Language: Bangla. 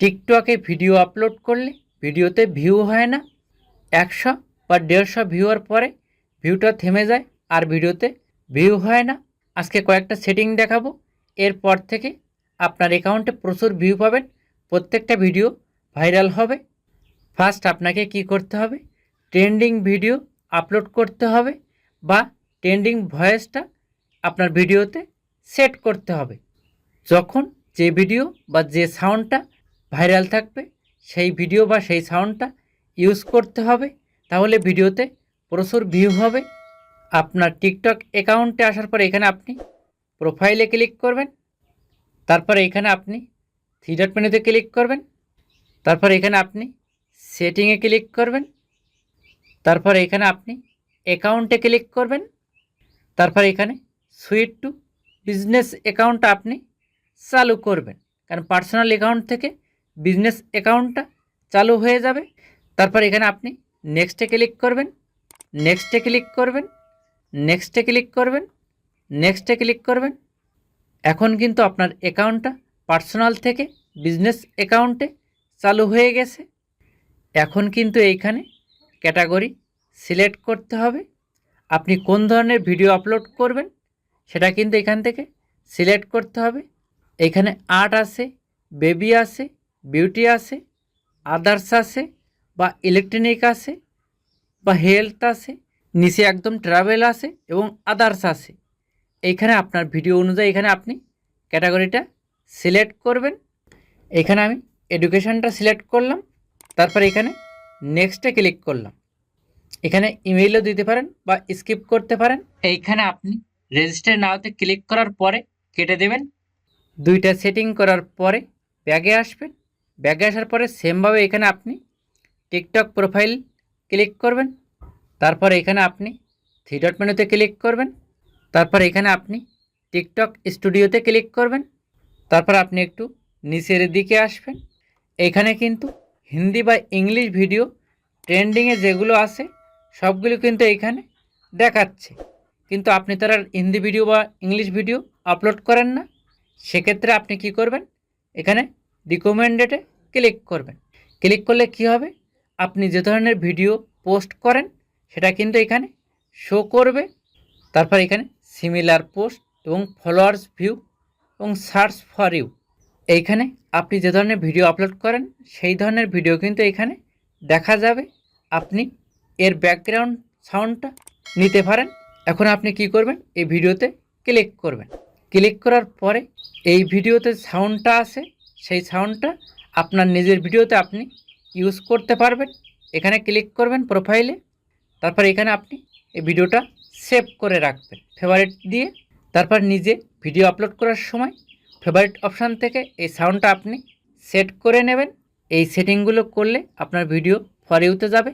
টিকটকে ভিডিও আপলোড করলে ভিডিওতে ভিউ হয় না। একশো বা দেড়শো ভিউয়ার পরে ভিউটা থেমে যায় আর ভিডিওতে ভিউ হয় না। আজকে কয়েকটা সেটিং দেখাবো। এরপর থেকে আপনার অ্যাকাউন্টে প্রচুর ভিউ পাবেন। প্রত্যেকটা ভিডিও ভাইরাল হবে। ফার্স্ট আপনাকে কি করতে হবে? ট্রেন্ডিং ভিডিও আপলোড করতে হবে বা ট্রেন্ডিং ভয়েসটা আপনার ভিডিওতে সেট করতে হবে। যখন যে ভিডিও বা যে সাউন্ডটা ভাইরাল থাকবে, সেই ভিডিও বা সেই সাউন্ডটা ইউজ করতে হবে, তাহলে ভিডিওতে প্রচুর ভিউ হবে। আপনার টিকটক অ্যাকাউন্টে আসার পর এখানে আপনি প্রোফাইলে ক্লিক করবেন, তারপর এখানে আপনি থ্রি ডট মেনুতে ক্লিক করবেন, তারপর এখানে আপনি সেটিংয়ে ক্লিক করবেন, তারপর এখানে আপনি অ্যাকাউন্টে ক্লিক করবেন, তারপর এখানে সুইট টু বিজনেস অ্যাকাউন্টটা আপনি চালু করবেন। কারণ পার্সোনাল অ্যাকাউন্ট থেকে বিজনেস অ্যাকাউন্টটা চালু হয়ে যাবে। তারপর এখানে আপনি নেক্সটে ক্লিক করবেন নেক্সটে ক্লিক করবেন নেক্সটে ক্লিক করবেন নেক্সটে ক্লিক করবেন। এখন কিন্তু আপনার অ্যাকাউন্টটা পার্সোনাল থেকে বিজনেস অ্যাকাউন্টে চালু হয়ে গেছে। এখন কিন্তু এইখানে ক্যাটাগরি সিলেক্ট করতে হবে। আপনি কোন ধরনের ভিডিও আপলোড করবেন, সেটা কিন্তু এখান থেকে সিলেক্ট করতে হবে। এখানে আর্ট আছে বেবি আছে বিউটি আছে, আদার্স আছে, বা ইলেকট্রনিক আছে, বা হেলথ আছে, নিচে একদম ট্রাভেল আছে এবং আদার্স আছে। এইখানে আপনার ভিডিও অনুযায়ী এখানে আপনি ক্যাটাগরিটা সিলেক্ট করবেন। এখানে আমি এডুকেশানটা সিলেক্ট করলাম, তারপর এখানে নেক্সটে ক্লিক করলাম। এখানে ইমেইলও দিতে পারেন বা স্কিপ করতে পারেন। এইখানে আপনি রেজিস্টার নাওতে ক্লিক করার পরে কেটে দেবেন। দুইটা সেটিং করার পরে ব্যাগে আসবেন ব্যাগে আসার পরে সেমভাবে এখানে আপনি টিকটক প্রোফাইল ক্লিক করবেন। তারপর এখানে আপনি থ্রি ডট মেনুতে ক্লিক করবেন। তারপর এখানে আপনি টিকটক স্টুডিওতে ক্লিক করবেন। তারপর আপনি একটু নিচের দিকে আসবেন। এখানে কিন্তু হিন্দি বা ইংলিশ ভিডিও ট্রেন্ডিংয়ে যেগুলো আছে, সবগুলো কিন্তু এইখানে দেখাচ্ছে। কিন্তু আপনি তার হিন্দি ভিডিও বা ইংলিশ ভিডিও আপলোড করেন না। সেক্ষেত্রে আপনি কি করবেন? এখানে রিকমেন্ডেডে ক্লিক করবেন। ক্লিক করলে কি হবে? আপনি যে ধরনের ভিডিও পোস্ট করেন, সেটা কিন্তু এখানে শো করবে। তারপর এখানে সিমিলার পোস্ট এবং ফলোয়ার্স ভিউ এবং সার্চ ফর ইউ এইখানে আপনি যে ধরনের ভিডিও আপলোড করেন, সেই ধরনের ভিডিও কিন্তু এখানে দেখা যাবে। আপনি এর ব্যাকগ্রাউন্ড সাউন্ডটা নিতে পারেন। এখন আপনি কি করবেন? এই ভিডিওতে ক্লিক করবেন। ক্লিক করার পরে এই ভিডিওতে সাউন্ডটা আছে সেই সাউন্ডটা আপনার নিজের ভিডিওতে আপনি ইউজ করতে পারবেন। এখানে ক্লিক করবেন প্রোফাইলে তারপর এখানে আপনি এই ভিডিওটা সেভ করে রাখবেন। ফেভারিট দিয়ে, তারপর নিজে ভিডিও আপলোড করার সময় ফেভারিট অপশান থেকে এই সাউন্ডটা আপনি সেট করে নেবেন। এই সেটিংগুলো করলে আপনার ভিডিও ফরিউতে যাবে।